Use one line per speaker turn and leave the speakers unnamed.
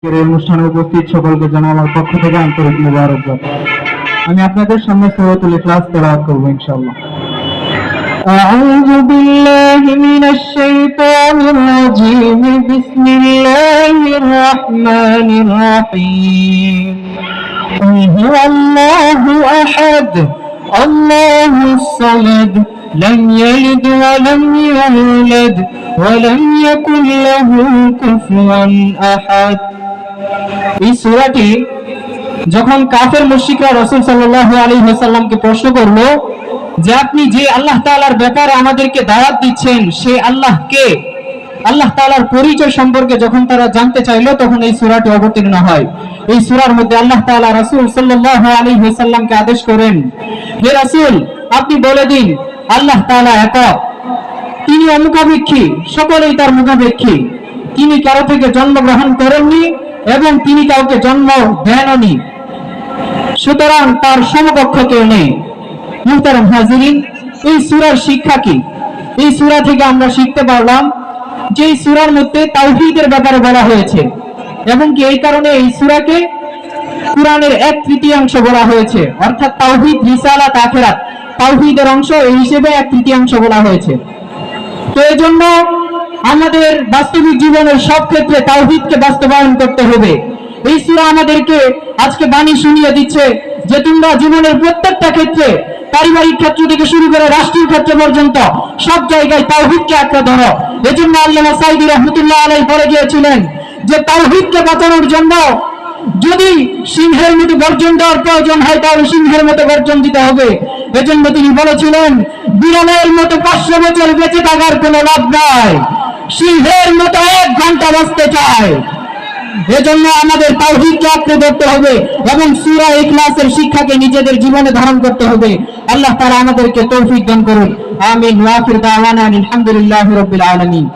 আজকের এই অনুষ্ঠানে উপস্থিত সকলকে জানাই আমার পক্ষ থেকে আন্তরিক মুবারকবাদ আমি আপনাদের সামনে সূরাতুল ইখলাস তেলাওয়াত করব ইনশাআল্লাহ أعوذ بالله من الشيطان الرجيم بسم الله الرحمن الرحيم قل هو الله أحد الله الصمد لم يلد ولم يولد ولم يكن له كفوا أحد এই সূরাটি যখন কাফের মুশরিকরা রাসূল সাল্লাল্লাহু আলাইহি ওয়াসাল্লামকে প্রশ্ন করল যে আপনি যে আল্লাহ তাআলার ব্যাপারে আমাদেরকে দাওয়াত দিচ্ছেন সে আল্লাহ কে? আল্লাহ তাআলার পরিচয় সম্পর্কে যখন তারা জানতে চাইলো, তখন এই সূরাটি অবতীর্ণ হয়। এই সূরার মধ্যে আল্লাহ তাআলা রাসূল সাল্লাল্লাহু আলাইহি ওয়াসাল্লামকে আদেশ করেন, হে রাসূল, আপনি বলে দিন, আল্লাহ তাআলা একক তিনি অমুখাপেক্ষী সকলেই তার মুখাপেক্ষী। তিনি কারও থেকে জন্মগ্রহণ করেননি এবং তিনি কাউকে জন্ম দেননি। সুতরাং তার সমকক্ষ কেউ নেই। মুহতারাম হাজিরিন, এই সুরার শিক্ষা কি? এই সুরা থেকে আমরা শিখতে পারলাম যে এই সূরার মধ্যে তাওহীদের ব্যাপারে বলা হয়েছে এবং কি এই কারণে এই সূরাকে কোরআনের এক তৃতীয়াংশ বলা হয়েছে। অর্থাৎ তাওহীদ, রিসালাত, আখিরাত, তাওহীদের অংশ এই হিসেবে এক তৃতীয়াংশ বলা হয়েছে। তো এই জন্য আমাদের বাস্তবিক জীবনের সব ক্ষেত্রে তাওহীদকে বাস্তবায়ন করতে হবে। এই সূরা আমাদেরকে আজকে বাণী শুনিয়ে দিচ্ছে যে তোমরা জীবনের প্রত্যেকটা ক্ষেত্রে, পারিবারিক ক্ষেত্র থেকে শুরু করে রাষ্ট্রীয় ক্ষেত্র পর্যন্ত সব জায়গায় তাওহীদকে আঁকড়ে ধরো। এজন্য আল্লামা সাইদি রহমতুল্লাহ আলাই বলে গিয়েছিলেন যে তাওহীদকে বাঁচানোর জন্য যদি সিংহের মতো গর্জন দেওয়ার প্রয়োজন হয়, তাহলে সিংহের মতো গর্জন দিতে হবে। এজন্য তিনি বলেছিলেন, বিড়ালের মতো পাঁচশো বছর বেঁচে থাকার কোনো লাভ নাই। সিংহের মতো এক ঘণ্টা বসতে চায়। এজন্য আমাদের তাহিদকে আঁকড়ে ধরতে হবে এবং সুরা ইখলাসের শিক্ষাকে নিজেদের জীবনে ধারণ করতে হবে। আল্লাহ তারা আমাদেরকে তৌফিক দান করুন। আমিন। ওয়াফির দাওয়ানা আলহামদুলিল্লাহ রাব্বিল আলামিন।